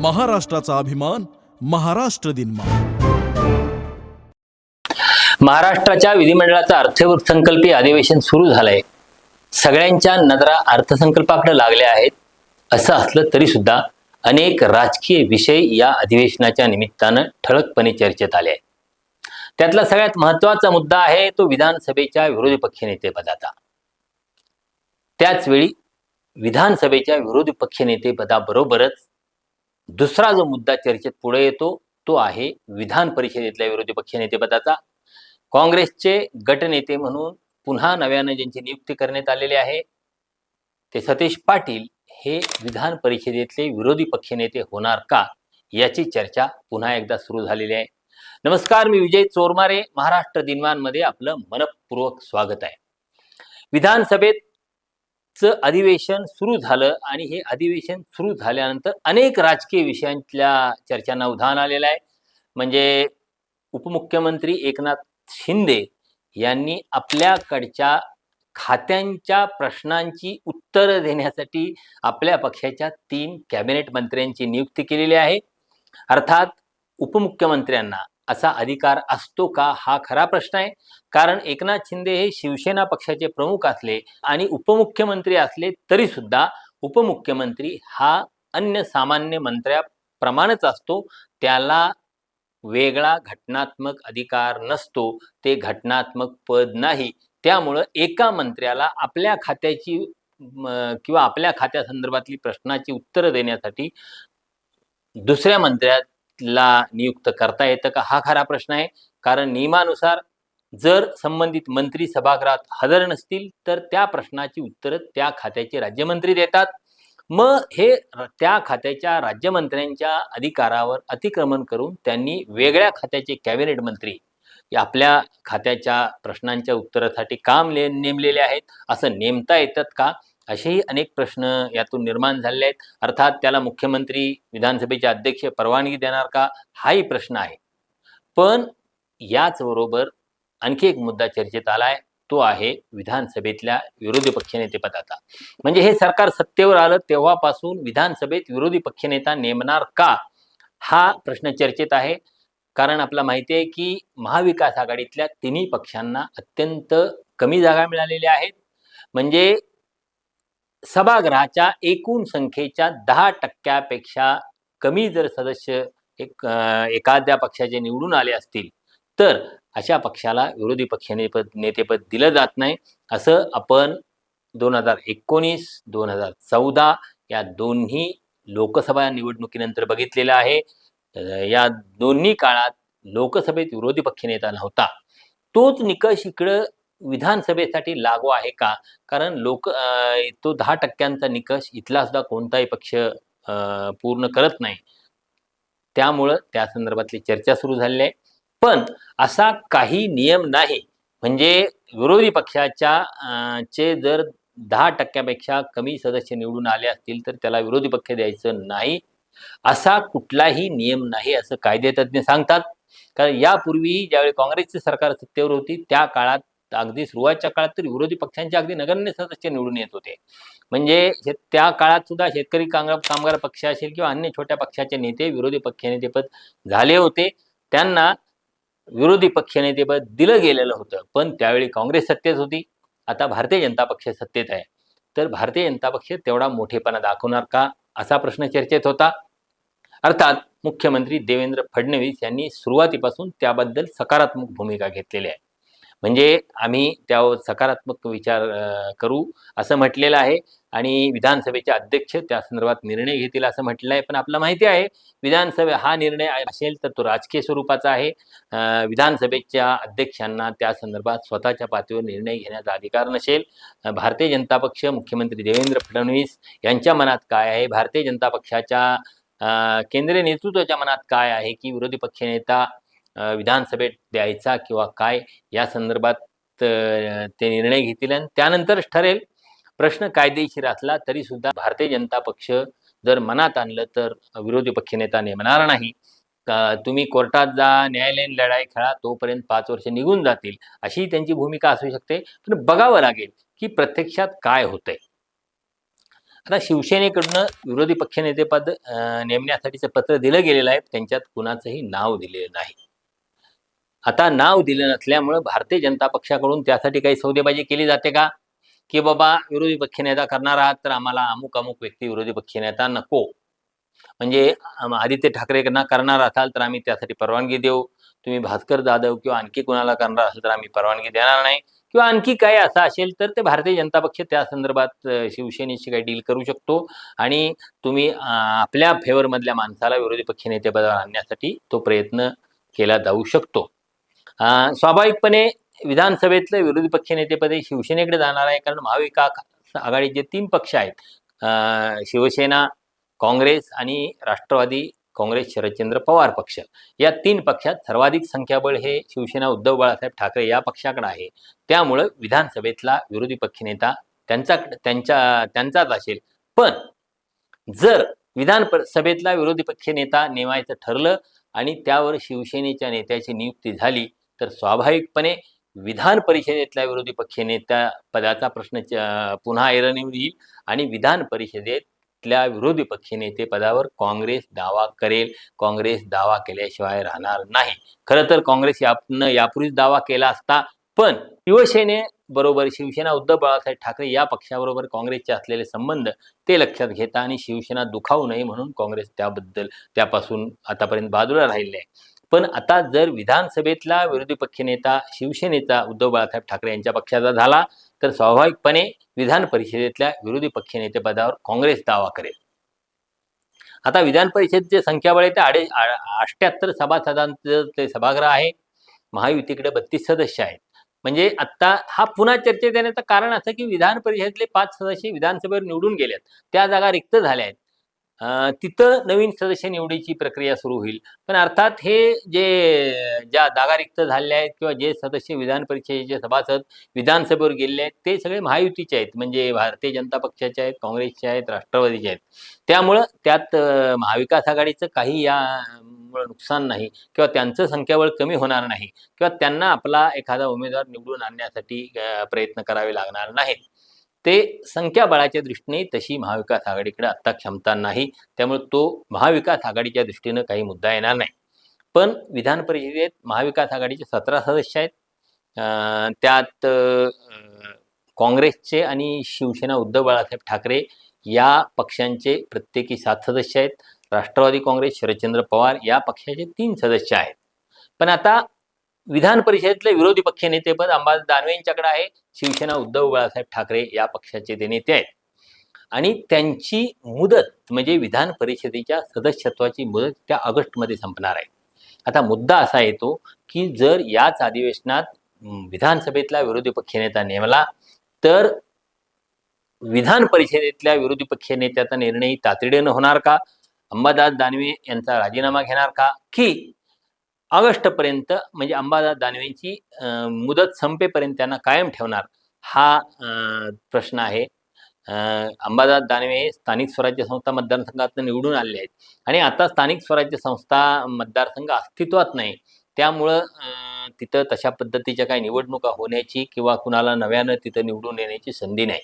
महाराष्ट्राचा अभिमान महाराष्ट्र दिन महाराष्ट्राच्या विधिमंडळाचं अर्थसंकल्पीय अधिवेशन सुरू झालंय. सगळ्यांच्या नजरा अर्थसंकल्पाकडे लागल्या आहेत असं असलं तरी सुद्धा अनेक राजकीय विषय या अधिवेशनाच्या निमित्तानं ठळकपणे चर्चेत आले आहेत. त्यातला सगळ्यात महत्त्वाचा मुद्दा आहे तो विधानसभेच्या विरोधी पक्षनेतेपदाचा त्याच वेळी विधानसभेच्या विरोधी पक्षनेतेपदाबरोबरच दुसरा जो मुद्दा चर्चेत पुढे येतो तो आहे विधान परिषदेतल्या विरोधी पक्षनेतेपदाचा काँग्रेसचे गटनेते म्हणून पुन्हा नव्यानं ज्यांची नियुक्ती करण्यात आलेली आहे ते सतीश पाटील हे विधान परिषदेतले विरोधी पक्षनेते होणार का याची चर्चा पुन्हा एकदा सुरू झालेली आहे. नमस्कार मी विजय चोरमारे महाराष्ट्र दिनवानमध्ये आपलं मनपूर्वक स्वागत आहे. विधानसभेत विधानसभेचं अधिवेशन सुरू झालं आणि हे अधिवेशन सुरू झाल्यानंतर अनेक राजकीय विषयांतल्या चर्चांना उधाण आलेलं आहे. म्हणजे उपमुख्यमंत्री एकनाथ शिंदे यांनी आपल्याकडच्या खात्यांच्या प्रश्नांची उत्तरं देण्यासाठी आपल्या पक्षाच्या तीन कॅबिनेट मंत्र्यांची नियुक्ती केलेली आहे. अर्थात उपमुख्यमंत्र्यांना असा अधिकार असतो का हा खरा प्रश्न आहे. कारण एकनाथ शिंदे हे शिवसेना पक्षाचे प्रमुख असले आणि उपमुख्यमंत्री असले तरी सुद्धा उपमुख्यमंत्री हा अन्य सामान्य मंत्र्याप्रमाणेच असतो. त्याला वेगळा घटनात्मक अधिकार नसतो. ते घटनात्मक पद नाही. त्यामुळं एका मंत्र्याला आपल्या खात्याची किंवा आपल्या खात्यासंदर्भातली प्रश्नाची उत्तरं देण्यासाठी दुसऱ्या ला नियुक्त करता येतं का? हा खरा प्रश्न आहे. कारण नियमानुसार जर संबंधित मंत्री सभागृहात हजर नसतील तर त्या प्रश्नाची उत्तरं त्या खात्याचे राज्यमंत्री देतात. मग हे त्या खात्याच्या राज्यमंत्र्यांच्या अधिकारावर अतिक्रमण करून त्यांनी वेगळ्या खात्याचे कॅबिनेट मंत्री आपल्या खात्याच्या प्रश्नांच्या उत्तरासाठी काम ले नेमलेले आहेत. असं नेमता येतात का? असेही अनेक प्रश्न यातून निर्माण झालेले आहेत. अर्थात त्याला मुख्यमंत्री विधानसभेचे अध्यक्ष परवानगी देणार का? हाही प्रश्न आहे. पण याचबरोबर आणखी एक मुद्दा चर्चेत आलाय. तो आहे विधानसभेतल्या विरोधी पक्षनेतेपदाचा म्हणजे हे सरकार सत्तेवर आलं तेव्हापासून विधानसभेत विरोधी पक्षनेता नेमणार का? हा प्रश्न चर्चेत आहे. कारण आपला माहिती आहे की महाविकास आघाडीतल्या तिन्ही पक्षांना अत्यंत कमी जागा मिळालेल्या आहेत. म्हणजे सभागृहाच्या एकूण संख्येच्या दहा टक्क्यापेक्षा कमी जर सदस्य एक एखाद्या पक्षाचे निवडून आले असतील तर अशा पक्षाला विरोधी पक्षनेपद नेतेपद दिलं जात नाही. असं आपण दोन हजार एकोणीस दोन हजार चौदा या दोन्ही लोकसभा निवडणुकीनंतर बघितलेलं आहे. या दोन्ही काळात लोकसभेत विरोधी पक्षनेता नव्हता. तोच निकष इकडं विधानसभेसाठी लागू आहे का? कारण लोक तो दहा टक्क्यांचा निकष इथला सुद्धा कोणताही पक्ष अं, पूर्ण करत नाही. त्यामुळं त्या संदर्भातली चर्चा सुरू झालेली आहे. पण असा काही नियम नाही. म्हणजे विरोधी पक्षाच्या चे जर दहा टक्क्यापेक्षा कमी सदस्य निवडून आले असतील तर त्याला विरोधी पक्ष द्यायचं नाही. असा कुठलाही नियम नाही असं कायदेतज्ञ सांगतात. कारण यापूर्वी ज्यावेळी काँग्रेसचे सरकार सत्तेवर होती त्या काळात अगदी सुरुवातच्या काळात तर विरोधी पक्षांचे अगदी नगण्य सदस्य निवडून येत होते. म्हणजे त्या काळात सुद्धा शेतकरी कामगार कामगार पक्ष असेल किंवा अन्य छोट्या पक्षाचे नेते विरोधी पक्षनेतेपद झाले होते. त्यांना विरोधी पक्षनेतेपद दिलं गेलेलं होतं. पण त्यावेळी काँग्रेस सत्तेत होती. आता भारतीय जनता पक्ष सत्तेत आहे. तर भारतीय जनता पक्ष तेवढा मोठेपणा दाखवणार का? असा प्रश्न चर्चेत होता. अर्थात मुख्यमंत्री देवेंद्र फडणवीस यांनी सुरुवातीपासून त्याबद्दल सकारात्मक भूमिका घेतलेली आहे. म्हणजे आम्ही त्यावर सकारात्मक विचार करू असं म्हटलेलं आहे. आणि विधानसभेचे अध्यक्ष त्या संदर्भात निर्णय घेतील असं म्हटलं आहे. पण आपल्याला माहिती आहे विधानसभे हा निर्णय असेल तर तो राजकीय स्वरूपाचा आहे. विधानसभेच्या अध्यक्षांना त्या संदर्भात स्वतःच्या पातळीवर निर्णय घेण्याचा अधिकार नसेल. भारतीय जनता पक्ष मुख्यमंत्री देवेंद्र फडणवीस यांच्या मनात काय आहे? भारतीय जनता पक्षाच्या केंद्रीय नेतृत्वाच्या मनात काय आहे की विरोधी पक्षनेता विधानसभेत द्यायचा किंवा काय या संदर्भात ते निर्णय घेतील आणि त्यानंतरच ठरेल. प्रश्न कायदेशीर असला तरी सुद्धा भारतीय जनता पक्ष जर मनात आणलं तर विरोधी पक्षनेता नेमणार नाही. तुम्ही कोर्टात जा न्यायालयीन लढाई खेळा तोपर्यंत पाच वर्ष निघून जातील अशी त्यांची भूमिका असू शकते. पण बघावं लागेल की प्रत्यक्षात काय होतंय. आता शिवसेनेकडनं विरोधी पक्षनेतेपद नेमण्यासाठीचं पत्र दिलं गेलेलं आहे. त्यांच्यात कुणाचंही नाव दिलेलं नाही. आता नाव दिलं नसल्यामुळं भारतीय जनता पक्षाकडून त्यासाठी काही सौदेबाजी केली जाते का? की बाबा विरोधी पक्षनेता करणार आहात तर आम्हाला अमुक अमुक व्यक्ती विरोधी पक्षनेता नको. म्हणजे आदित्य ठाकरेंना करणार असाल तर आम्ही त्यासाठी परवानगी देऊ. तुम्ही भास्कर जाधव किंवा आणखी कुणाला करणार असेल तर आम्ही परवानगी देणार नाही. किंवा आणखी काय असं असेल तर ते भारतीय जनता पक्ष त्या संदर्भात शिवसेनेशी काही डील करू शकतो. आणि तुम्ही आपल्या फेवरमधल्या माणसाला विरोधी पक्षनेतेपदावर आणण्यासाठी तो प्रयत्न केला जाऊ शकतो. स्वाभाविकपणे विधानसभेतलं विरोधी पक्षनेतेपद हे शिवसेनेकडे जाणार आहे. कारण महाविकास आघाडीचे तीन पक्ष आहेत. शिवसेना काँग्रेस आणि राष्ट्रवादी काँग्रेस शरदचंद्र पवार पक्ष. या तीन पक्षात सर्वाधिक संख्याबळ हे शिवसेना उद्धव बाळासाहेब ठाकरे या पक्षाकडे आहे. त्यामुळं विधानसभेतला विरोधी पक्षनेता त्यांचा त्यांच्या त्यांचाच असेल. पण जर विधान प- सभेतला विरोधी पक्षनेता नेमायचं ठरलं आणि त्यावर शिवसेनेच्या नेत्याची नियुक्ती झाली तर स्वाभाविकपणे विधान परिषदेतल्या विरोधी पक्षनेत्या पदाचा प्रश्न पुन्हा ऐरणीवर येईल आणि विधान परिषदेतल्या विरोधी पक्षनेते पदावर काँग्रेस दावा करेल. काँग्रेस दावा केल्याशिवाय राहणार नाही. खरं तर काँग्रेस यापनं यापूर्वीच दावा केला असता पण शिवसेने बरोबर शिवसेना उद्धव बाळासाहेब ठाकरे या पक्षाबरोबर काँग्रेसचे असलेले संबंध ते लक्षात घेता आणि शिवसेना दुखावू नये म्हणून काँग्रेस त्याबद्दल त्यापासून आतापर्यंत बाजूला राहिले आहे. पण आता जर विधानसभेतला विरोधी पक्षनेता शिवसेनेचा उद्धव बाळासाहेब ठाकरे यांच्या पक्षाचा झाला तर स्वाभाविकपणे विधान परिषदेतल्या विरोधी पक्षनेतेपदावर काँग्रेस दावा करेल. आता विधान परिषदेचे संख्याबळ आहे ते आडे अष्ट्याहत्तर सभासदांचं ते सभागृह आहे. महायुतीकडे बत्तीस सदस्य आहेत. म्हणजे आता हा पुन्हा चर्चेत येण्याचं कारण असं की विधान परिषदेतले पाच सदस्य विधानसभेवर निवडून गेलेत. त्या जागा रिक्त झाल्या आहेत. तिथं नवीन सदस्य निवडीची प्रक्रिया सुरू होईल. पण अर्थात हे जे ज्या जागा रिक्त झालेल्या आहेत किंवा जे सदस्य विधान परिषदेचे सभासद विधानसभेवर गेलेले आहेत ते सगळे महायुतीचे आहेत. म्हणजे भारतीय जनता पक्षाचे आहेत काँग्रेसचे आहेत राष्ट्रवादीचे आहेत. त्यामुळं त्यात महाविकास आघाडीचं काही या नुकसान नाही किंवा त्यांचं संख्याबळ कमी होणार नाही किंवा त्यांना आपला एखादा उमेदवार निवडून आणण्यासाठी प्रयत्न करावे लागणार नाहीत. ते संख्याबळाच्या दृष्टीने तशी महाविकास आघाडीकडे आत्ता क्षमता नाही. त्यामुळे तो महाविकास आघाडीच्या दृष्टीनं काही मुद्दा येणार नाही. पण विधान परिषदेत महाविकास आघाडीचे सतरा सदस्य आहेत. त्यात काँग्रेसचे आणि शिवसेना उद्धव बाळासाहेब ठाकरे या पक्षांचे प्रत्येकी सात सदस्य आहेत. राष्ट्रवादी काँग्रेस शरदचंद्र पवार या पक्षाचे तीन सदस्य आहेत. पण आता विधान परिषदेतले विरोधी पक्षनेतेपद अंबादास दानवे यांच्याकडे आहे. शिवसेना उद्धव बाळासाहेब ठाकरे या पक्षाचे ते नेते आहेत. आणि त्यांची मुदत म्हणजे विधान परिषदेच्या सदस्यत्वाची मुदत त्या ऑगस्टमध्ये संपणार आहे. आता मुद्दा असा येतो की जर याच अधिवेशनात विधानसभेतला विरोधी पक्षनेता नेमला तर विधान परिषदेतल्या विरोधी पक्षनेत्याचा निर्णय तातडीनं होणार का? अंबादास दानवे यांचा राजीनामा घेणार का? की ऑगस्टपर्यंत म्हणजे अंबादास दानवेंची मुदत संपेपर्यंत त्यांना कायम ठेवणार हा प्रश्न आहे. अंबादास दानवे हे स्थानिक स्वराज्य संस्था मतदारसंघातून निवडून आले आहेत. आणि आता स्थानिक स्वराज्य संस्था मतदारसंघ अस्तित्वात नाही. त्यामुळं तिथं तशा पद्धतीच्या काही निवडणुका होण्याची किंवा कुणाला नव्यानं तिथं निवडून येण्याची संधी नाही.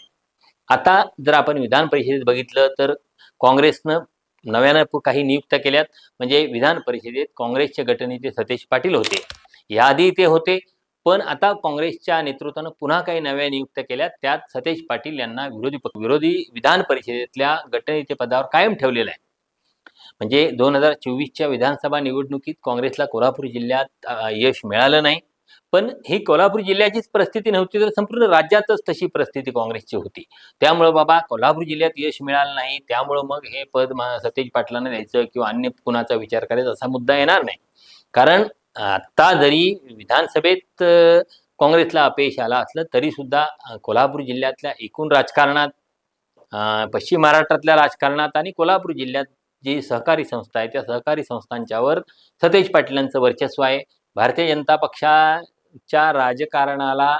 आता जर आपण विधान परिषदेत बघितलं तर काँग्रेसनं नव्यानं काही नियुक्त केल्यात. म्हणजे विधान परिषदेत काँग्रेसचे गटनेते सतेश पाटील होते. याआधी ते होते. पण आता काँग्रेसच्या नेतृत्वानं पुन्हा काही नव्या नियुक्त केल्या त्यात सतेज पाटील यांना विरोधी विरोधी विधान परिषदेतल्या गटनेते पदावर कायम ठेवलेलं आहे. म्हणजे दोन हजार चोवीसच्या विधानसभा निवडणुकीत काँग्रेसला कोल्हापूर जिल्ह्यात यश मिळालं नाही. पण ही कोल्हापूर जिल्ह्याचीच परिस्थिती नव्हती तर संपूर्ण राज्यातच तशी परिस्थिती काँग्रेसची होती. त्यामुळं बाबा कोल्हापूर जिल्ह्यात यश मिळालं नाही. त्यामुळं मग हे पद सतेज पाटलांना द्यायचं किंवा अन्य कुणाचा विचार करायचा असा मुद्दा येणार नाही. कारण आता जरी विधानसभेत काँग्रेसला अपयश आला असलं तरी सुद्धा कोल्हापूर जिल्ह्यातल्या एकूण राजकारणात पश्चिम महाराष्ट्रातल्या राजकारणात आणि कोल्हापूर जिल्ह्यात जी सहकारी संस्था आहे त्या सहकारी संस्थांच्यावर सतेज पाटलांचं वर्चस्व आहे. भारतीय जनता पक्षाच्या राजकारणाला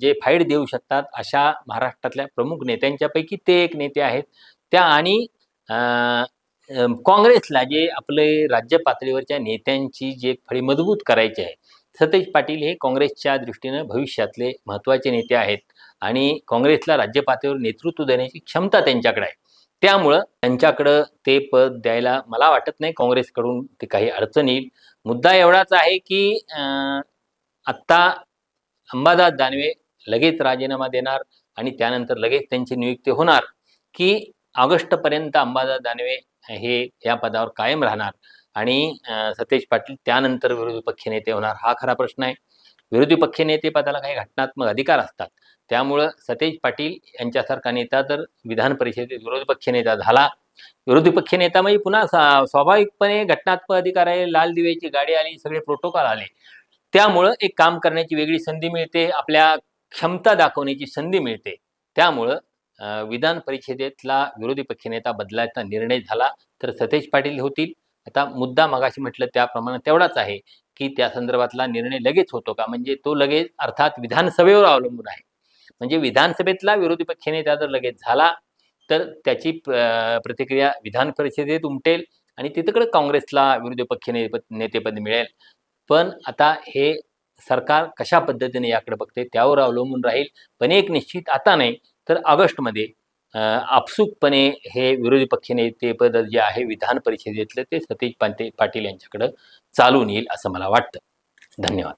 जे फाईट देऊ शकतात अशा महाराष्ट्रातल्या प्रमुख नेत्यांच्यापैकी ते एक नेते आहेत. त्या आणि काँग्रेसला जे आपले राज्य पातळीवरच्या नेत्यांची जे फळी मजबूत करायची आहे सतेज पाटील हे काँग्रेसच्या दृष्टीनं भविष्यातले महत्त्वाचे नेते आहेत आणि काँग्रेसला राज्य पातळीवर नेतृत्व देण्याची क्षमता त्यांच्याकडे आहे. त्यामुळं त्यांच्याकडं ते पद द्यायला मला वाटत नाही काँग्रेसकडून ते काही अडचण येईल. मुद्दा एवढाच आहे की आत्ता अंबादास दानवे लगेच राजीनामा देणार आणि त्यानंतर लगेच त्यांची नियुक्ती होणार की ऑगस्टपर्यंत अंबादास दानवे हे या पदावर कायम राहणार आणि सतेज पाटील त्यानंतर विरोधी पक्षनेते होणार हा खरा प्रश्न आहे. विरोधी पक्षनेते पदाला काही घटनात्मक अधिकार असतात. त्यामुळं सतेज पाटील यांच्यासारखा नेता जर विधान परिषदेत विरोधी पक्षनेता झाला विरोधी पक्ष नेता म्हणजे पुन्हा स्वाभाविकपणे घटनात्मक अधिकार आहे लाल दिव्याची गाडी आली सगळे प्रोटोकॉल आले. त्यामुळं एक काम करण्याची वेगळी संधी मिळते आपल्या क्षमता दाखवण्याची संधी मिळते. त्यामुळं विधान परिषदेतला विरोधी पक्षनेता बदलायचा निर्णय झाला तर सतेज पाटील होतील. आता मुद्दा मगाशी म्हटलं त्याप्रमाणे तेवढाच आहे की त्या संदर्भातला निर्णय लगेच होतो का? म्हणजे तो लगेच अर्थात विधानसभेवर अवलंबून आहे. म्हणजे विधानसभेतला विरोधी पक्षनेता जर लगेच झाला तर त्याची प्रतिक्रिया विधान परिषदेत उमटेल आणि तिथकडे काँग्रेसला विरोधी पक्ष नेतेपद मिळेल. पण आता हे सरकार कशा पद्धतीने याकडे बघते त्यावर अवलंबून राहील. पण एक निश्चित आता नाही तर ऑगस्टमध्ये आपसुकपणे हे विरोधी पक्ष नेतेपद जे आहे विधान परिषदेतलं ते सतीश पांते पाटील यांच्याकडं चालून येईल असं मला वाटतं. धन्यवाद.